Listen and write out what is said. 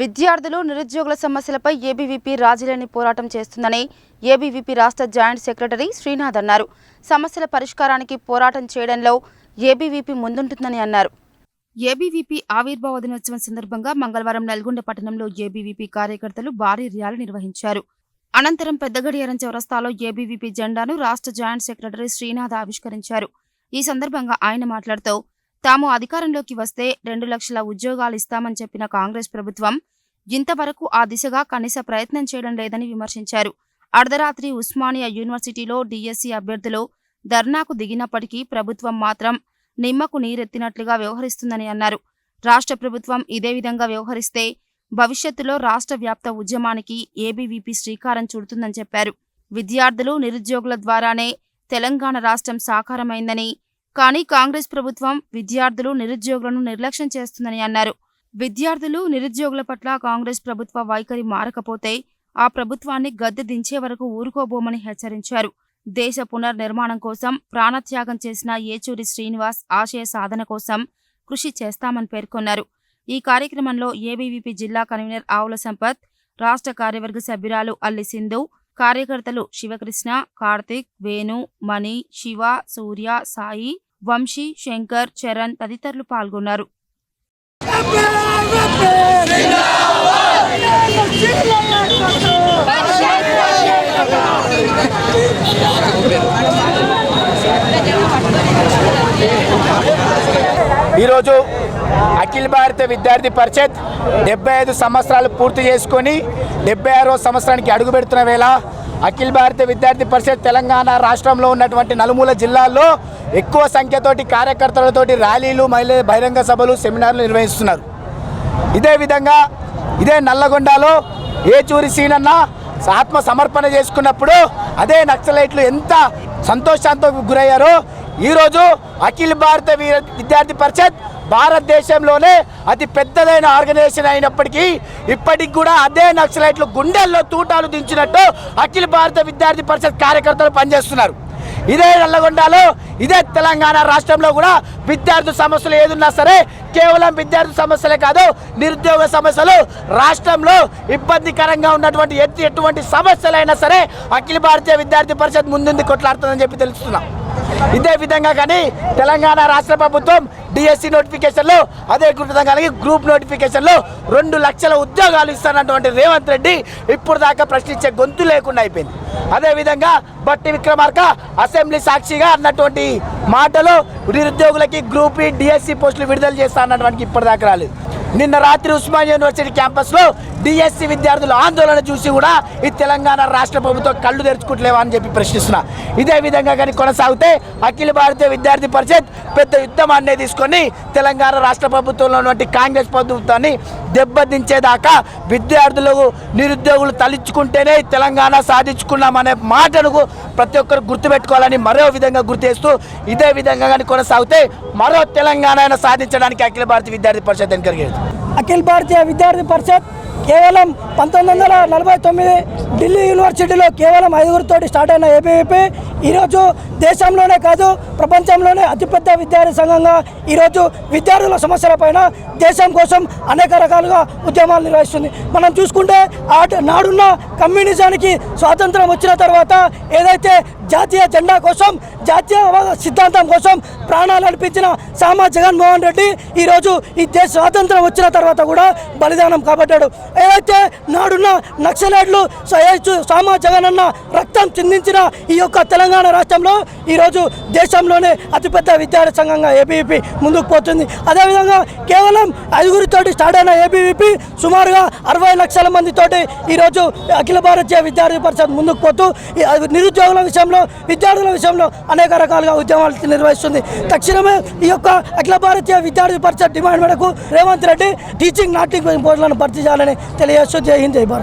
విద్యార్థులు నిరుద్యోగుల సమస్యలపై ఏబీవీపీ రాజీలేని పోరాటం చేస్తుందని ఏబీవీపీ రాష్ట్ర జాయింట్ సెక్రటరీ శ్రీనాథ్ అన్నారు. సమస్యల పరిష్కారానికి పోరాటం చేయడంలో ఏబీవీపీ ముందుంటుందని అన్నారు. ఏబీవీపీ ఆవిర్భావ దినోత్సవం సందర్భంగా మంగళవారం నల్గొండ పట్టణంలో ఏబీవీపీ కార్యకర్తలు భారీ ర్యాలీ నిర్వహించారు. అనంతరం పెద్దగడియారం చౌరస్తాలో ఏబీవీపీ జెండాను రాష్ట్ర జాయింట్ సెక్రటరీ శ్రీనాథ్ ఆవిష్కరించారు. ఈ సందర్భంగా ఆయన మాట్లాడుతూ తాము అధికారంలోకి వస్తే రెండు లక్షల ఉద్యోగాలు ఇస్తామని చెప్పిన కాంగ్రెస్ ప్రభుత్వం ఇంతవరకు ఆ దిశగా కనీస ప్రయత్నం చేయడం లేదని విమర్శించారు. అర్ధరాత్రి ఉస్మానియా యూనివర్సిటీలో డిఎస్సి అభ్యర్థులు ధర్నాకు దిగినప్పటికీ ప్రభుత్వం మాత్రం నిమ్మకు నీరెత్తినట్లుగా వ్యవహరిస్తుందని అన్నారు. రాష్ట్ర ప్రభుత్వం ఇదే విధంగా వ్యవహరిస్తే భవిష్యత్తులో రాష్ట్ర వ్యాప్త ఉద్యమానికి ఏబీవీపీ శ్రీకారం చుడుతుందని చెప్పారు. విద్యార్థులు నిరుద్యోగుల ద్వారానే తెలంగాణ రాష్ట్రం సాకారమైందని కానీ కాంగ్రెస్ ప్రభుత్వం విద్యార్థులు నిరుద్యోగులను నిర్లక్ష్యం చేస్తుందని అన్నారు. విద్యార్థులు నిరుద్యోగుల పట్ల కాంగ్రెస్ ప్రభుత్వ వైఖరి మారకపోతే ఆ ప్రభుత్వాన్ని గద్దె దించే వరకు ఊరుకోబోమని హెచ్చరించారు. దేశ పునర్నిర్మాణం కోసం ప్రాణత్యాగం చేసిన ఏచూరి శ్రీనివాస్ ఆశయ సాధన కోసం కృషి చేస్తామని పేర్కొన్నారు. ఈ కార్యక్రమంలో ఏబీవీపీ జిల్లా కన్వీనర్ ఆవుల సంపత్ రాష్ట్ర కార్యవర్గ సభ్యురాలు అల్లి సింధు కార్యకర్తలు శివకృష్ణ కార్తిక్ వేణు మణి శివ సూర్య సాయి వంశీ శంకర్ చరణ్ తదితరులు పాల్గొన్నారు. ఈరోజు అఖిల భారత విద్యార్థి పరిషత్ డెబ్బై ఐదు సంవత్సరాలు పూర్తి చేసుకొని డెబ్బై ఆరో సంవత్సరానికి అడుగు పెడుతున్న వేళ అఖిల భారత విద్యార్థి పరిషత్ తెలంగాణ రాష్ట్రంలో ఉన్నటువంటి నలుమూల జిల్లాల్లో ఎక్కువ సంఖ్యతోటి కార్యకర్తలతోటి ర్యాలీలు మహిళ బహిరంగ సభలు సెమినార్లు నిర్వహిస్తున్నారు. ఇదే విధంగా ఇదే నల్లగొండలో ఏచూరి సీనన్న ఆత్మ సమర్పణ చేసుకున్నప్పుడు అదే నక్సలైట్లు ఎంత సంతోషాంతో గురయ్యారో ఈరోజు అఖిల భారత విద్యార్థి పరిషత్ భారతదేశంలోనే అతి పెద్దదైన ఆర్గనైజేషన్ అయినప్పటికీ ఇప్పటికి కూడా అదే నక్సలైట్లు గుండెల్లో తూటాలు దించినట్టు అఖిల భారత విద్యార్థి పరిషత్ కార్యకర్తలు పనిచేస్తున్నారు. ఇదే నల్లగొండలో ఇదే తెలంగాణ రాష్ట్రంలో కూడా విద్యార్థి సమస్యలు ఏదున్నా సరే కేవలం విద్యార్థి సమస్యలే కాదు నిరుద్యోగ సమస్యలు రాష్ట్రంలో ఇబ్బందికరంగా ఉన్నటువంటి ఎట్టి ఎటువంటి సమస్యలైనా సరే అఖిల భారతీయ విద్యార్థి పరిషత్ ముందుంది కొట్లాడుతుందని చెప్పి తెలుస్తున్నాం. ఇదే విధంగా కానీ తెలంగాణ రాష్ట్ర ప్రభుత్వం డిఎస్సి నోటిఫికేషన్లో అదే విధంగా గ్రూప్ నోటిఫికేషన్లో రెండు లక్షల ఉద్యోగాలు ఇస్తానటువంటి రేవంత్ రెడ్డి ఇప్పుడు దాకా ప్రశ్నించే గొంతు లేకుండా అయిపోయింది. అదేవిధంగా బట్టి విక్రమార్క అసెంబ్లీ సాక్షిగా అన్నటువంటి మాటలు నిరుద్యోగులకి గ్రూప్ డిఎస్సి పోస్టులు విడుదల చేస్తా అన్నటువంటి ఇప్పటిదాకా రాలేదు. నిన్న రాత్రి ఉస్మాన్ యూనివర్సిటీ క్యాంపస్లో డిఎస్సి విద్యార్థుల ఆందోళన చూసి కూడా ఈ తెలంగాణ రాష్ట్ర ప్రభుత్వం కళ్ళు తెరుచుకుంటలేవా అని చెప్పి ప్రశ్నిస్తున్నా. ఇదే విధంగా కానీ కొనసాగితే అఖిల భారతీయ విద్యార్థి పరిషత్ పెద్ద యుద్ధమాన్నే తీసుకొని తెలంగాణ రాష్ట్ర ప్రభుత్వంలో ఉన్నటువంటి కాంగ్రెస్ ప్రభుత్వాన్ని దెబ్బతించేదాకా విద్యార్థులు నిరుద్యోగులు తలుచుకుంటేనే తెలంగాణ సాధించుకున్నామనే మాటను ప్రతి ఒక్కరు గుర్తుపెట్టుకోవాలని మరో విధంగా గుర్తు చేస్తూ ఇదే విధంగా కానీ కొనసాగితే మరో తెలంగాణ సాధించడానికి అఖిల భారతీయ విద్యార్థి పరిషత్ వెనుకరిగేది అఖిల భారతీయ విద్యార్థి పరిషత్ కేవలం పంతొమ్మిది వందల నలభై తొమ్మిది ఢిల్లీ యూనివర్సిటీలో కేవలం ఐదుగురితో స్టార్ట్ అయిన ఏబీవీపీ ఈరోజు దేశంలోనే కాదు ప్రపంచంలోనే అతిపెద్ద విద్యార్థి సంఘంగా ఈరోజు విద్యార్థుల సమస్యలపైన దేశం కోసం అనేక రకాలుగా ఉద్యమాలు నిర్వహిస్తుంది. మనం చూసుకుంటే ఆట నాడున్న కమ్యూనిజానికి స్వాతంత్రం వచ్చిన తర్వాత ఏదైతే జాతీయ జెండా కోసం జాతీయ సిద్ధాంతం కోసం ప్రాణాలు అర్పించిన సామా జగన్మోహన్ రెడ్డి ఈరోజు ఈ దేశ స్వాతంత్రం వచ్చిన తర్వాత కూడా బలిదానం కాబట్టాడు. ఏదైతే నాడున్న నక్సలైట్లు జయచు సామా జగన్ అన్న రక్తం చిందించిన ఈ యొక్క తెలంగాణ రాష్ట్రంలో ఈరోజు దేశంలోనే అతిపెద్ద విద్యార్థి సంఘంగా ఏబీవీపీ ముందుకు పోతుంది. అదేవిధంగా కేవలం ఐదుగురితోటి స్టార్ట్ అయిన ఏబీవీపీ సుమారుగా అరవై లక్షల మందితోటి ఈరోజు అఖిల భారతీయ విద్యార్థి పరిషత్ ముందుకు పోతూ ఈ నిరుద్యోగుల విషయంలో విద్యార్థుల విషయంలో అనేక రకాలుగా ఉద్యమాలు నిర్వహిస్తుంది. తక్షణమే ఈ యొక్క అఖిల భారతీయ విద్యార్థి పరిషత్ డిమాండ్ మేరకు రేవంత్ రెడ్డి టీచింగ్ నాటింగ్ పోస్టులను భర్తీ చేయాలని తెలియజేస్తూ జై హింద్ జై భారత్.